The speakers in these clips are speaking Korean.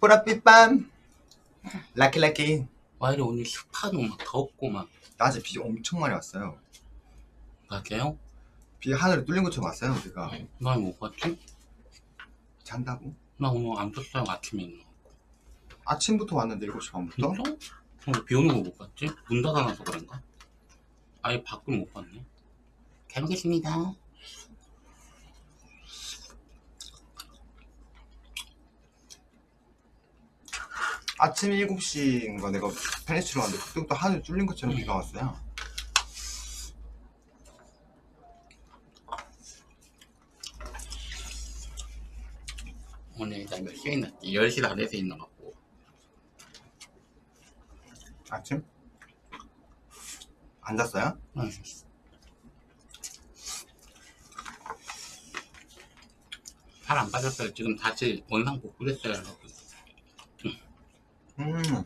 보랏빛밤 라키라키 와 이래 오늘 습하고 막 덥고 막 낮에 비 엄청 많이 왔어요 그게요? 비 하늘에 뚫린 것처럼 왔어요 우리가 나못 봤지? 잔다고? 나 오늘 안 떴어요 아침에 있는 거 아침부터 왔는데 7시 반부터? 진짜? 근데 비 오는 거 못 봤지? 문 닫아놔서 그런가? 아예 밖을 못 봤네 잘 먹겠습니다 아침 7시인가 내가 페니치로 왔는데 그때부터 하늘 뚫린 것처럼 비가 왔어요 오늘 나몇 시에 있났지? 10시 안에서 있는 것 같고 아침? 안 잤어요? 응. 살 안 빠졌어요 지금 다시 원상 복구됐어요 여러분 음.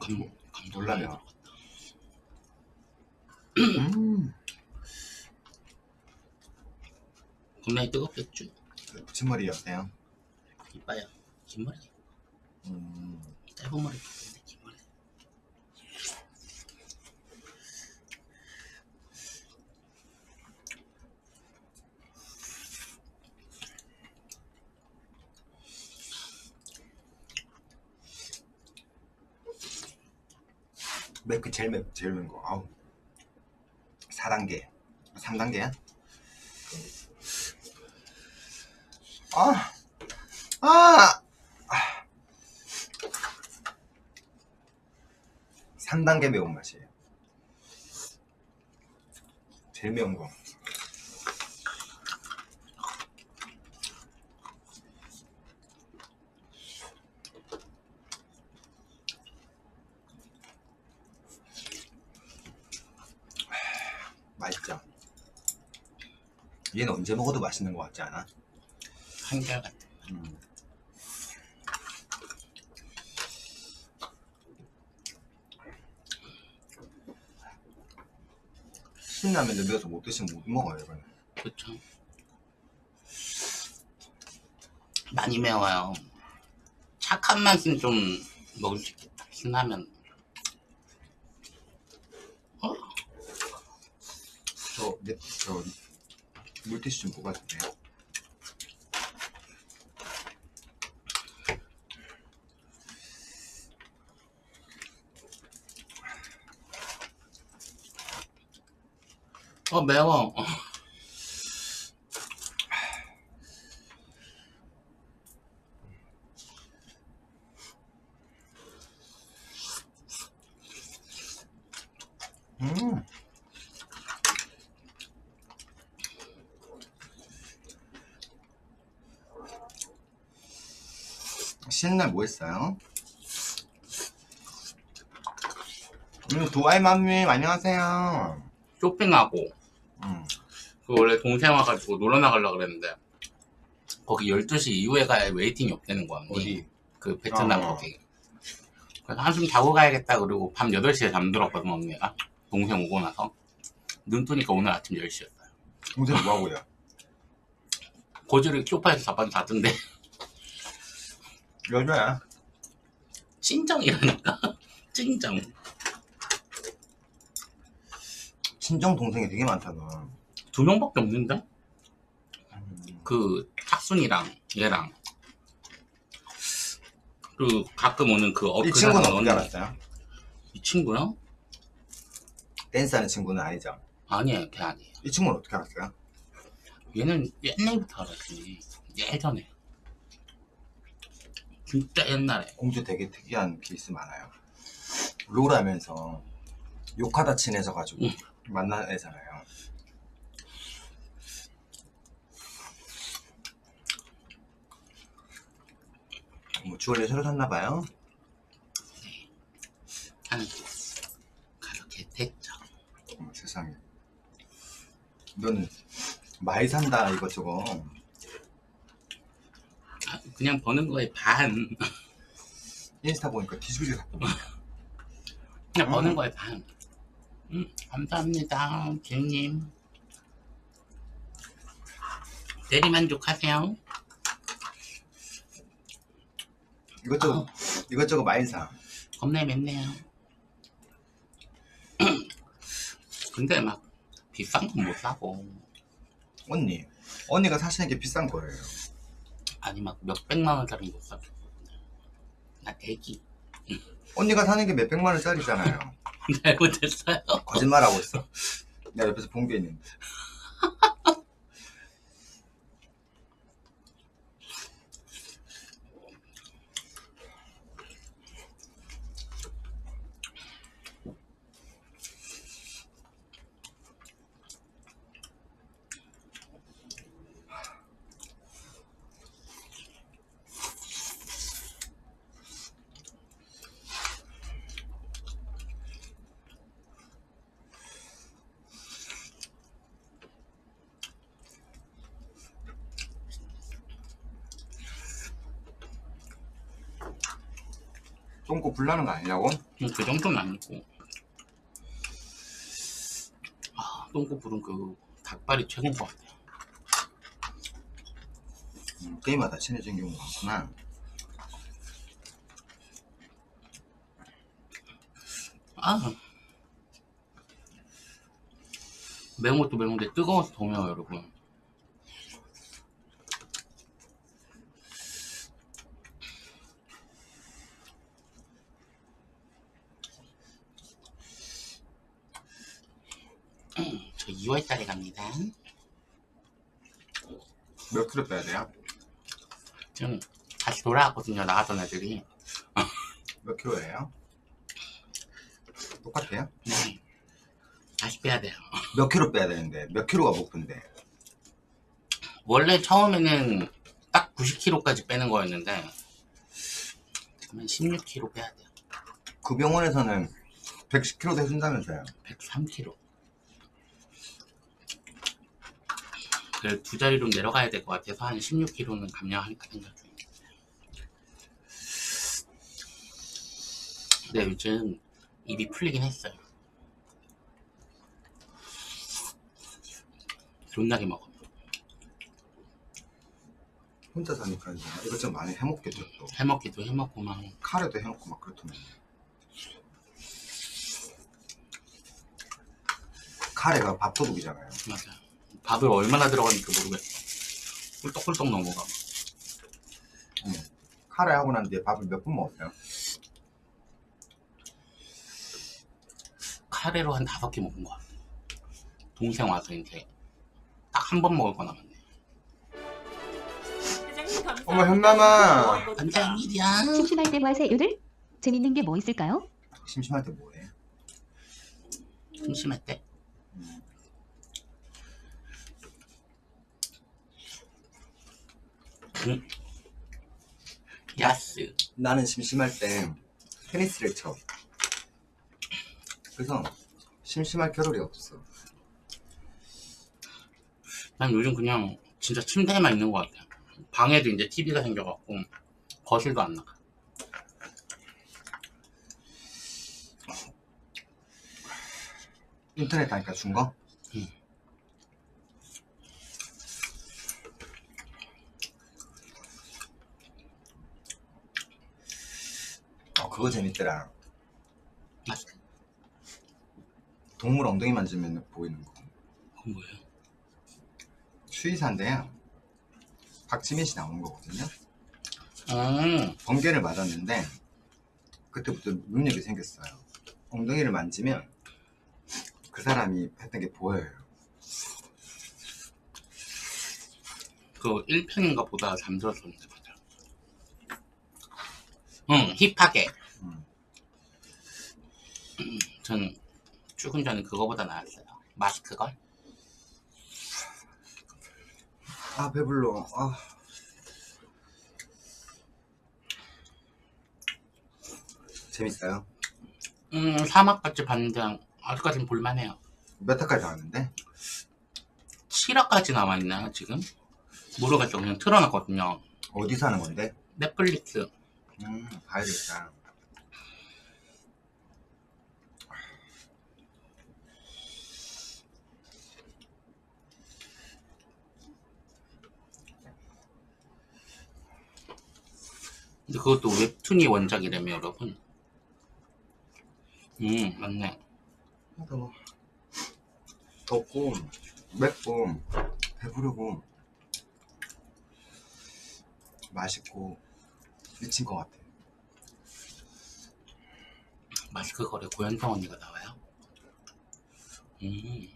감, 감 놀라네요. 음. 겁나게 뜨겁겠죠? 붙임머리였어요? 이빠야 긴 머리. 음. 짧은 머리 맵그 제일 맵 제일 맵 거 아우 4단계 3단계야? 아! 아! 3단계 매운맛이에요 제일 매운 거 맛있죠? 얘는 언제 먹어도 맛있는 것 같지 않아? 한결같은 음. 신라면 넣어서 못 드시면 못 먹어요 이거는 그쵸 많이 매워요 착한 맛은 좀 먹을 수 있겠다 신라면 어? 저, 네, 저 물티슈 좀 뽑아주세요. 어 매워 쉬는 날 뭐 했어요? 음, 도아이맘님 안녕하세요. 쇼핑하고 음, 그 원래 동생 와가지고 놀러 나가려고 그랬는데 거기 12시 이후에 가야 웨이팅이 없다는 거야. 어디? 그 베트남 어. 거기 그래서 한숨 자고 가야겠다 그러고 밤 8시에 잠들었거든 언니가 동생 오고 나서 눈 뜨니까 오늘 아침 10시였어요 동생 뭐하고요? 고지를 쇼파에서 자빠져 자던데 여자야. 찐정이라니까 찐정 친정 동생이 되게 많잖아. 두 명밖에 없는데 음, 그 탁순이랑 얘랑 그 가끔 오는 그 어, 이 그 친구는 어떻게. 알았어요? 이 친구요? 댄스하는 친구는 아니죠. 아니에요 걔 아니에요 이 친구는 어떻게 알았어요? 얘는 옛날부터 알았지 예전에 진짜 옛날에 공주 되게 특이한 케이스 많아요. 롤하면서 욕하다 친해져 가지고 응. 만난 애잖아요. 뭐 주얼리 새로 샀나 봐요. 하는 가서 개택자 어머, 세상에. 너는 많이 산다 이것저것. 아, 그냥 버는 거에 반 인스타 보니까 샀더만. 그냥 버는 음. 거예요, 반. 음, 감사합니다, 주님. 대리만족하세요. 이것저것 이것저것 많이 사. 겁나 맵네요. 근데 막 비싼 건 못 사고 언니 언니가 사시는 게 비싼 거예요. 아니 막 몇백만 원짜리 못 사고 나 애기 언니가 사는 게 몇백만 원짜리잖아요. 잘못했어요. 거짓말하고 있어. 내가 옆에서 본 게 있는데. 똥꼬 불나는 거 아니냐고? 음, 그 정도는 아니고 아 똥꼬 부른 그 닭발이 최고인 것 같아요. 음, 게임하다 친해진 경우가 많구나. 아 매운 것도 매운데 뜨거워서 더 매워요 여러분. 6월달에 갑니다. 몇 킬로 빼야 돼요? 지금 다시 돌아왔거든요. 나가던 애들이. 몇 킬로예요? 똑같아요? 네. 다시 빼야 돼요. 몇 킬로 빼야 되는데? 몇 킬로가 목표인데? 원래 처음에는 딱 90킬로까지 빼는 거였는데 그러면 16킬로 빼야 돼요. 그 병원에서는 110킬로도 해준다면서요? 103킬로. 그래 두 자리로 내려가야 될 것 같아서 한 16kg는 감량할까 생각 중이에요. 근데 요즘 입이 풀리긴 했어요. 존나게 먹어. 혼자 사니까 이제 이것저것 많이 해먹겠죠 또 해먹기도 해먹고 막 카레도 해먹고 막 그렇더만 카레가 밥도둑이잖아요 맞아. 밥을 얼마나 들어가는지 모르겠어. 꿀떡꿀떡 넘어가. 카레 하고 난 뒤에 밥을 몇 분 먹었어요? 카레로 한 다섯 개 먹은 거 같아. 동생 와서 이제 딱 한 번 먹을 거 남았네. 어머, 현남아. 완전 일이야. 심심할 때뭐 하세요들? 재밌는 게 뭐 있을까요? 심심할 때 뭐해? 심심할 때. 음. 야스. 나는 심심할 때 테니스를 쳐 그래서 심심할 겨를이 없어 난 요즘 그냥 진짜 침대에만 있는 것 같아. 방에도 이제 TV가 생겨갖고 거실도 안 나가. 인터넷 하니까 준 거? 응. 어 그거 재밌더라. 동물 엉덩이 만지면 보이는 거 그건 뭐예요? 수의사인데요 박지민 씨 나오는 거거든요 음, 번개를 맞았는데 그때부터 능력이 생겼어요 엉덩이를 만지면 그 사람이 했던 게 보여요 그 1편인가 보다 잠들었었는데. 응, 힙하게. 음. 전 출근 전에 그거보다 나았어요. 마스크 걸? 아 배불러 아 재밌어요? 음, 사막같이 봤는데 아직까지는 볼만해요. 몇 화까지 나왔는데? 7화까지 남아있나요, 지금? 모르겠어. 그냥 틀어놨거든요. 어디서 하는 건데? 넷플릭스. 음, 봐야 되겠다. 근데 그것도 웹툰이 원작이라며 여러분? 음 맞네. 그러니까 덥고 맵고 배부르고 맛있고. 미친 것 같아. 마스크 거래 고현정 언니가 나와요. 음.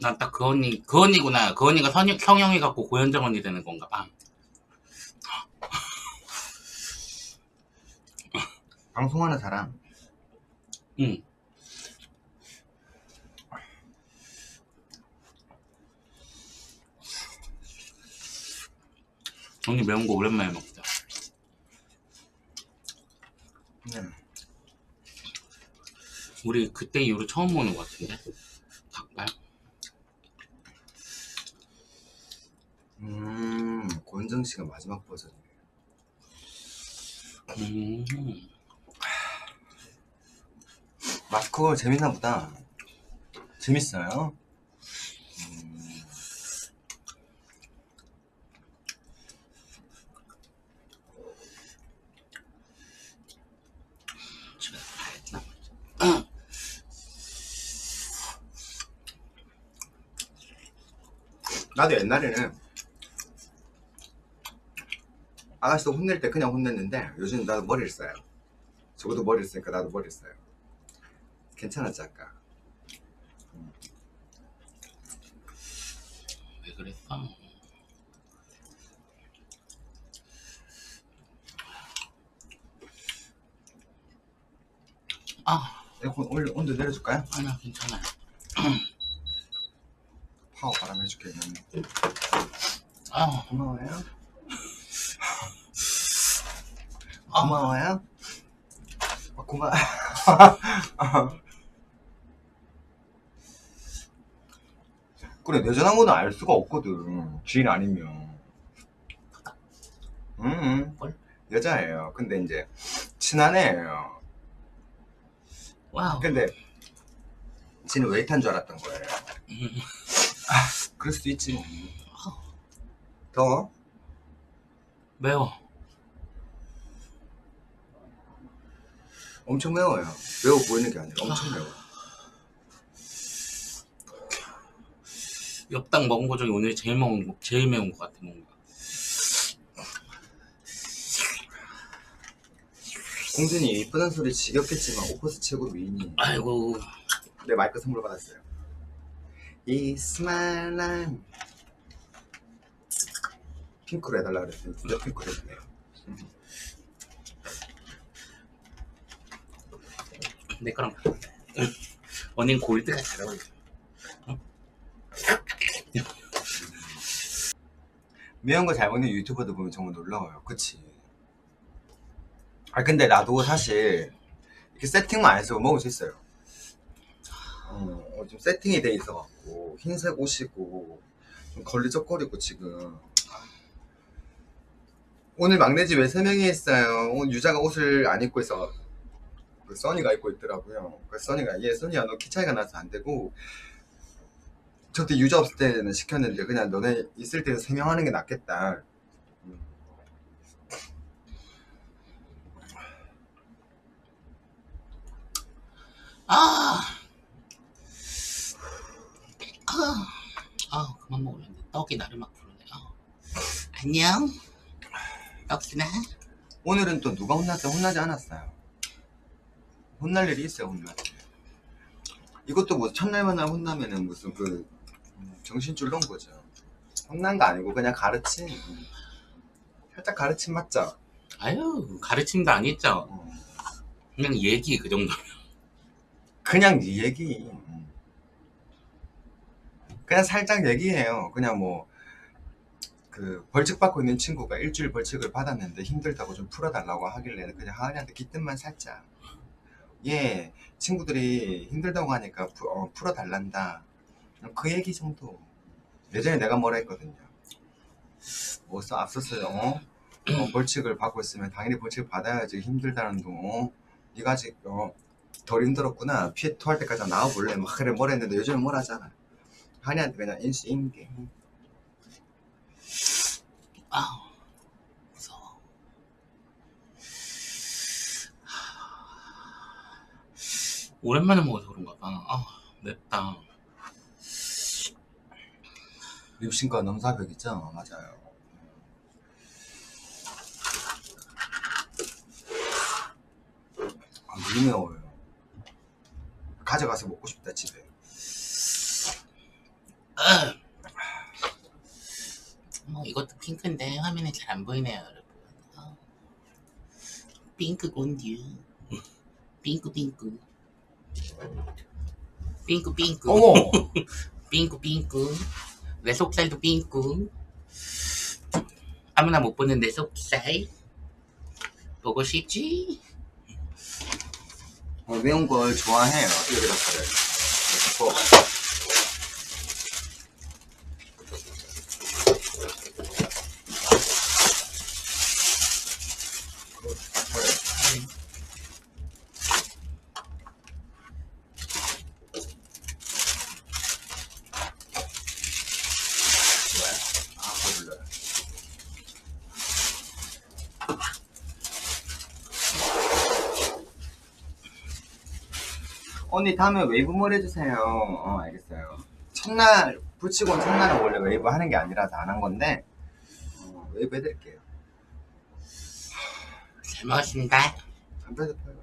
난 딱 그 언니, 그 언니구나. 그 언니가 선, 성형이 갖고 고현정 언니 되는 건가 봐. 방송하는 사람 응. 언니 매운 거 오랜만에 먹자. 네. 우리 그때 이후로 처음 먹는 것 같은데? 닭발? 음 권정 씨가 마지막 버전이에요. 음. 마스크볼 재밌나 보다. 재밌어요. 음, 집에 가야겠다. 나도 옛날에는 아가씨도 혼낼 때 그냥 혼냈는데 요즘 나도 머리를 써요. 저것도 머리를 쓰니까 나도 머리를 써요. 괜찮았지 아까? 왜 그랬어? 아, 에어컨 올 온도 내려줄까요? 아니야, 괜찮아요. 파워 바람 해줄게. 는 아, 고마워요. 아, 고마워요. 아, 고마. 그래 내 전화번호 알 수가 없거든. 지인 아니면. 음, 음. 뭘? 여자예요. 근데 이제 친한 애예요. 와우. 근데 지는 웨이트한 줄 알았던 거예요. 음, 그럴 수도 있지. 뭐. 더 매워. 엄청 매워요. 매워 보이는 게 아니라 엄청 매워. 엽당 먹은 거 중에 오늘 제일 먹은 거, 제일 매운 것 같아, 뭔가. 공준이 이쁘다는 소리 지겹겠지만 오퍼스 최고 미인이 아이고, 내 마이크 선물 받았어요. It's my life. 핑크로 해달라 그랬더니 진짜 핑크로 해주네요. 내 거랑 바꿀래. 언닌 골드가 잘 어울려. 매운 거 잘 먹는 유튜버들 보면 정말 놀라워요. 그치? 아 근데 나도 사실 이렇게 세팅만 안 해서 먹을 수 있어요. 어, 어, 좀 세팅이 돼 있어 갖고 흰색 옷이고 좀 걸리적거리고 지금 오늘 막내 집에 세 명이 있어요. 오늘 유자가 옷을 안 입고 있어. 그 써니가 입고 있더라고요. 그 써니가 얘 써니야 너 키 차이가 나서 안 되고 저때 유자 없을 때는 시켰는데 그냥 너네 있을 때는 세 명 하는 게 낫겠다. 음. 아, 아, 아, 그만 먹으려는데 떡이 나를 막 부르네. 아. 안녕, 떡이나. 오늘은 또 누가 혼났어? 혼나지 않았어요. 혼날 일이 있어요, 혼나지. 이것도 뭐 첫날 만날 혼나면은 무슨 그 음, 정신줄 놓은 거죠. 혼난 거 아니고 그냥 가르침. 음. 살짝 가르침 맞죠? 아유, 가르침도 아니죠. 어. 그냥 얘기 그 정도. 그냥 네 얘기. 음. 그냥 살짝 얘기해요. 그냥 뭐, 그, 벌칙 받고 있는 친구가 일주일 벌칙을 받았는데 힘들다고 좀 풀어달라고 하길래 그냥 하은이한테 기뜸만 살짝. 예, 친구들이 힘들다고 하니까 푸, 어, 풀어달란다. 그 얘기 정도. 예전에 내가 뭐라 했거든요. 뭐 써, 앞섰어요. 어? 어, 벌칙을 받고 있으면 당연히 벌칙을 받아야지 힘들다는 동. 어? 네가 아직 어, 덜 힘들었구나. 피해 토할 때까지 나와볼래. 막 그래 뭐라 했는데 요즘은 뭘 하잖아. 한이한테 그냥 NC 인게. 아우 무서워. 오랜만에 먹어서 그런가 봐. 아우 맵다. 육신과 넘사벽 있잖아 맞아요. 아, 물이 매워요. 가져가서 먹고 싶다 집에. 아. 뭐 이것도 핑크인데 화면에 잘 안 보이네요, 여러분. 아. 핑크 곤듀. 핑크 핑크. 핑크 핑크. 어머! 핑크 핑크. 내 속살도 핑크. 아무나 못 보는 내 속살. 보고 싶지? 어, 매운 걸 좋아해요. 여기다 그래. 그래서 좋아요. 아, 불러요. 언니 다음에 웨이브몰 해주세요. 어 알겠어요. 첫날 붙이고 첫날은 원래 웨이브 하는 게 아니라서 안 한 건데 어, 웨이브 해드릴게요. 잘 먹었습니다. 안 빼도 펴요.